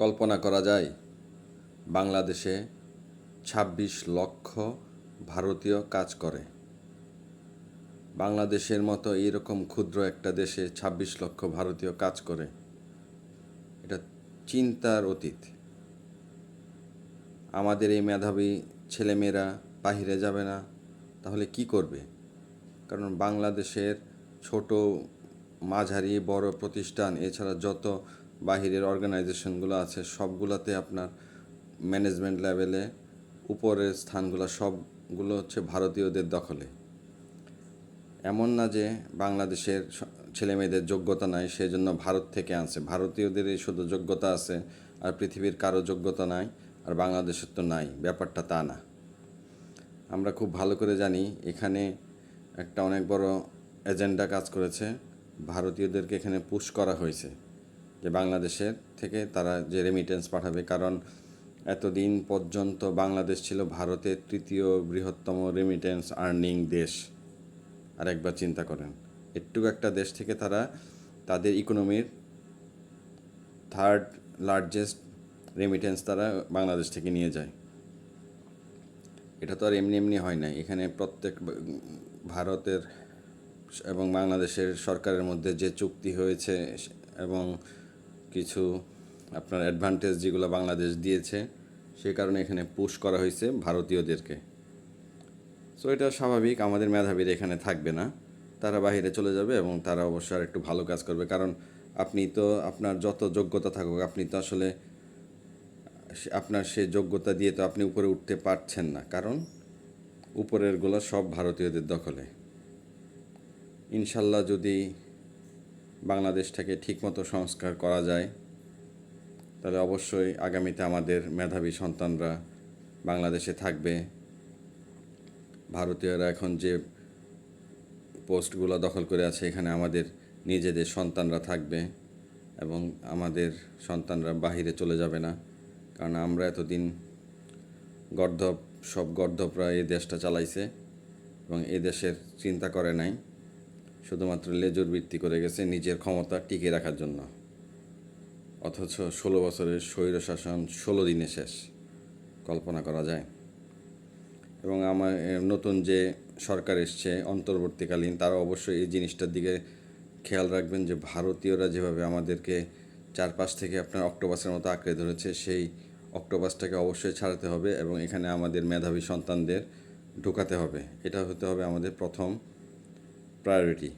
কল্পনা করা যায়, বাংলাদেশে ছাব্বিশ লক্ষ ভারতীয় কাজ করে। বাংলাদেশের মতো এইরকম ক্ষুদ্র একটা দেশে ছাব্বিশ লক্ষ ভারতীয় কাজ করে। এটা চিন্তার অতীত। আমাদের এই মেধাবী ছেলেমেয়েরা বাহিরে যাবে না, তাহলে কি করবে? কারণ বাংলাদেশের ছোট মাঝারি বড় প্রতিষ্ঠান, এছাড়া যত বাহিরের অর্গানাইজেশনগুলো আছে, সবগুলোতে আপনার ম্যানেজমেন্ট লেভেলে উপরের স্থানগুলো সবগুলো হচ্ছে ভারতীয়দের দখলে। এমন না যে বাংলাদেশের ছেলেমেয়েদের যোগ্যতা নাই সেই জন্য ভারত থেকে আনছে। ভারতীয়দেরই শুধু যোগ্যতা আছে আর পৃথিবীর কারও যোগ্যতা নাই আর বাংলাদেশের তো নাই, ব্যাপারটা তা না। আমরা খুব ভালো করে জানি, এখানে একটা অনেক বড় এজেন্ডা কাজ করেছে, ভারতীয়দেরকে এখানে পুশ করা হয়েছে। যে বাংলাদেশের থেকে তারা যে রেমিটেন্স পাঠাবে। কারণ এতদিন পর্যন্ত বাংলাদেশ ছিল ভারতের তৃতীয় বৃহত্তম রেমিটেন্স আর্নিং দেশ। আর একবার চিন্তা করেন একটু একটা দেশ থেকে তারা তাদের ইকোনমির থার্ড লার্জেস্ট রেমিটেন্স তারা বাংলাদেশ থেকে নিয়ে যায়। এটা তো আর এমনি এমনি হয় না এখানে প্রত্যেক ভারতের এবং বাংলাদেশের সরকারের মধ্যে যে চুক্তি হয়েছে এবং কিছু আপনার অ্যাডভান্টেজ যেগুলো বাংলাদেশ দিয়েছে, সে কারণে এখানে পুশ করা হয়েছে ভারতীয়দেরকে। সো এটা স্বাভাবিক, আমাদের মেধাবীরা এখানে থাকবে না। তারা বাইরে চলে যাবে এবং তারা অবশ্য আর একটু ভালো কাজ করবে। কারণ আপনি তো, আপনার যত যোগ্যতা থাকুক, আপনি তো আসলে আপনার সেই যোগ্যতা দিয়ে তো আপনি উপরে উঠতে পারছেন না। কারণ উপরেরগুলো সব ভারতীয়দের দখলে। ইনশাল্লাহ যদি বাংলাদেশটাকে ঠিকমতো সংস্কার করা যায়, তাহলে অবশ্যই আগামীতে আমাদের মেধাবী সন্তানরা বাংলাদেশে থাকবে। ভারতীয়রা এখন যে পোস্টগুলো দখল করে আছে, এখানে আমাদের নিজেদের সন্তানরা থাকবে এবং আমাদের সন্তানরা বাহিরে চলে যাবে না। কারণ আমরা এতদিন গর্ধব, সব গর্ধবরা এই দেশটা চালাইছে এবং এই দেশের চিন্তা করে নাই। শুধুমাত্র লেজুর বৃত্তি করে গেছে নিজের ক্ষমতা টিকিয়ে রাখার জন্য। অথচ ষোলো বছরের স্বৈরশাসন ষোলো দিনে শেষ। কল্পনা করা যায়। এবং আমার নতুন যে সরকার এসছে অন্তর্বর্তীকালীন, তারা অবশ্যই এই জিনিসটার দিকে খেয়াল রাখবেন যে ভারতীয়রা যেভাবে আমাদেরকে চারপাশ থেকে আপনার অক্টোপাসের মতো আঁকড়ে ধরেছে, সেই অক্টোপাসটাকে অবশ্যই ছাড়াতে হবে এবং এখানে আমাদের মেধাবী সন্তানদের ঢোকাতে হবে। এটা হতে হবে আমাদের প্রথম প্রায়োরিটি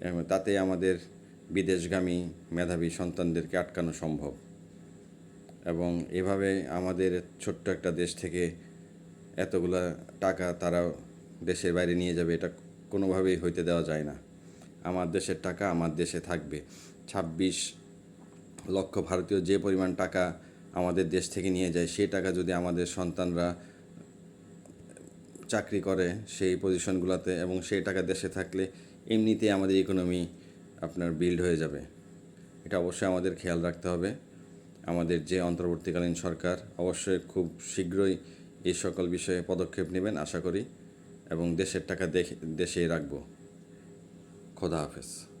এবং তাতে আমাদের বিদেশগামী মেধাবী সন্তানদেরকে আটকানো সম্ভব। এবং এভাবে আমাদের ছোট্ট একটা দেশ থেকে এতগুলা টাকা তারা দেশের বাইরে নিয়ে যাবে, এটা কোনোভাবেই হইতে দেওয়া যায় না। আমার দেশের টাকা আমার দেশে থাকবে। ছাব্বিশ লক্ষ ভারতীয় যে পরিমাণ টাকা আমাদের দেশ থেকে নিয়ে যায়, সেই টাকা যদি আমাদের সন্তানরা চাকরি করে সেই পজিশনগুলোতে এবং সেই টাকা দেশে থাকলে এমনিতেই আমাদের ইকোনমি আপনার বিল্ড হয়ে যাবে। এটা অবশ্যই আমাদের খেয়াল রাখতে হবে। আমাদের যে অন্তর্বর্তীকালীন সরকার অবশ্যই খুব শীঘ্রই এই সকল বিষয়ে পদক্ষেপ নেবেন, আশা করি, এবং দেশের টাকা দেশেই রাখব। খোদা হাফেজ।